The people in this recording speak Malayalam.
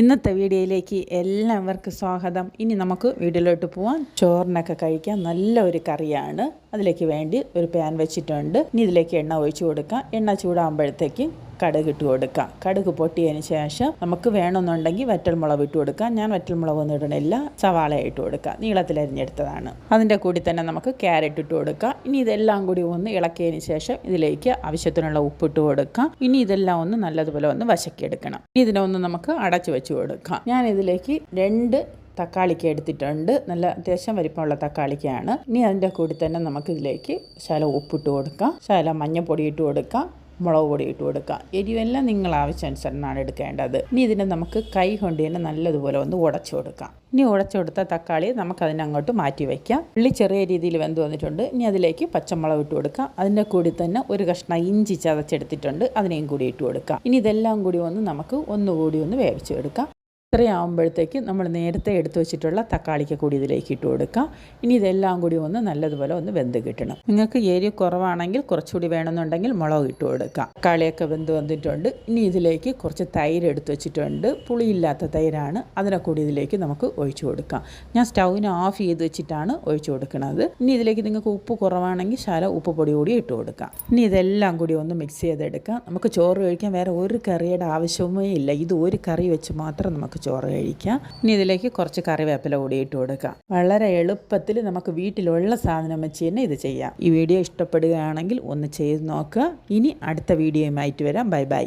ഇന്നത്തെ വീഡിയോയിലേക്ക് എല്ലാവർക്കും സ്വാഗതം. ഇനി നമുക്ക് വീഡിയോയിലോട്ട് പോവാം. ചോറിനൊക്കെ കഴിക്കാൻ നല്ല ഒരു കറിയാണ്. അതിലേക്ക് വേണ്ടി ഒരു പാൻ വെച്ചിട്ടുണ്ട്. ഇനി ഇതിലേക്ക് എണ്ണ ഒഴിച്ചു കൊടുക്കാം. എണ്ണ ചൂടാകുമ്പോഴത്തേക്ക് കടുക് ഇട്ട് കൊടുക്കാം. കടുക് പൊട്ടിയതിന് ശേഷം നമുക്ക് വേണമെന്നുണ്ടെങ്കിൽ വറ്റൽമുളക് ഇട്ട് കൊടുക്കാം. ഞാൻ വറ്റൽമുളക് ഒന്നും ഇടണില്ല. സവാള ഇട്ട് കൊടുക്കാം. നീളത്തിൽ അരിഞ്ഞെടുത്തതാണ്. അതിന്റെ കൂടി തന്നെ നമുക്ക് ക്യാരറ്റ് ഇട്ട് കൊടുക്കാം. ഇനി ഇതെല്ലാം കൂടി ഒന്ന് ഇളക്കിയതിന് ശേഷം ഇതിലേക്ക് ആവശ്യത്തിനുള്ള ഉപ്പിട്ട് കൊടുക്കാം. ഇനി ഇതെല്ലാം ഒന്ന് നല്ലതുപോലെ ഒന്ന് വശക്കിയെടുക്കണം ഇനി ഇതിനെ ഒന്ന് നമുക്ക് അടച്ചു വെച്ച് കൊടുക്കാം. ഞാൻ ഇതിലേക്ക് രണ്ട് തക്കാളിക്ക് എടുത്തിട്ടുണ്ട്. നല്ല അത്യാവശ്യം വലിപ്പമുള്ള തക്കാളിക്കാണ് ഇനി അതിന്റെ കൂടി തന്നെ നമുക്ക് ഇതിലേക്ക് ശാല ഉപ്പിട്ട് കൊടുക്കാം. ശാല മഞ്ഞൾപ്പൊടി ഇട്ട് കൊടുക്കാം. മുളക് പൊടി ഇട്ട് കൊടുക്കുക. എരിവെല്ലാം നിങ്ങൾ ആവശ്യാനുസരണമാണ് എടുക്കേണ്ടത്. ഇനി ഇതിനെ നമുക്ക് കൈ കൊണ്ട് തന്നെ നല്ലതുപോലെ ഒന്ന് ഉടച്ചു കൊടുക്കാം. ഇനി ഉടച്ചു കൊടുത്ത തക്കാളി നമുക്ക് അതിനങ്ങോട്ട് മാറ്റി വയ്ക്കാം. ഉള്ളി ചെറിയ രീതിയിൽ വെന്ത് വന്നിട്ടുണ്ട്. ഇനി അതിലേക്ക് പച്ചമുളക് ഇട്ട് കൊടുക്കാം. അതിന്റെ കൂടി തന്നെ ഒരു കഷ്ണം ഇഞ്ചി ചതച്ചെടുത്തിട്ടുണ്ട്. അതിനെയും കൂടി ഇട്ട് കൊടുക്കാം. ഇനി ഇതെല്ലാം കൂടി ഒന്ന് നമുക്ക് ഒന്നുകൂടി ഒന്ന് വേവിച്ചെടുക്കാം ഇത്രയാകുമ്പോഴത്തേക്ക് നമ്മൾ നേരത്തെ എടുത്തു വെച്ചിട്ടുള്ള തക്കാളിക്ക് കൂടി ഇതിലേക്ക് ഇട്ട് കൊടുക്കാം. ഇനി ഇതെല്ലാം കൂടി ഒന്ന് നല്ലതുപോലെ ഒന്ന് വെന്ത് കിട്ടണം. നിങ്ങൾക്ക് എരിവ് കുറവാണെങ്കിൽ കുറച്ചുകൂടി വേണമെന്നുണ്ടെങ്കിൽ മുളക് ഇട്ട് കൊടുക്കാം. തക്കാളിയൊക്കെ വെന്ത് വന്നിട്ടുണ്ട്. ഇനി ഇതിലേക്ക് കുറച്ച് തൈര് എടുത്തു വെച്ചിട്ടുണ്ട്. പുളിയില്ലാത്ത തൈരാണ്. അതിനെ കൂടി ഇതിലേക്ക് നമുക്ക് ഒഴിച്ചു കൊടുക്കാം. ഞാൻ സ്റ്റൗവിന് ഓഫ് ചെയ്ത് വെച്ചിട്ടാണ് ഒഴിച്ചു കൊടുക്കുന്നത്. ഇനി ഇതിലേക്ക് നിങ്ങൾക്ക് ഉപ്പ് കുറവാണെങ്കിൽ ശാല ഉപ്പ് പൊടി കൂടി ഇട്ട് കൊടുക്കാം. ഇനി ഇതെല്ലാം കൂടി ഒന്ന് മിക്സ് ചെയ്തെടുക്കാം. നമുക്ക് ചോറ് കഴിക്കാൻ വേറെ ഒരു കറിയുടെ ആവശ്യമേ ഇല്ല. ഇത് ഒരു കറി വെച്ച് മാത്രം നമുക്ക് ചോറ് കഴിക്കാം. ഇനി ഇതിലേക്ക് കുറച്ച് കറിവേപ്പില കൂടി ഇട്ട് കൊടുക്കുക വളരെ എളുപ്പത്തിൽ നമുക്ക് വീട്ടിലുള്ള സാധനം വെച്ച് തന്നെ ഇത് ചെയ്യാം. ഈ വീഡിയോ ഇഷ്ടപ്പെടുകയാണെങ്കിൽ ഒന്ന് ചെയ്ത് നോക്കുക. ഇനി അടുത്ത വീഡിയോയുമായിട്ട് വരാം. Bye bye.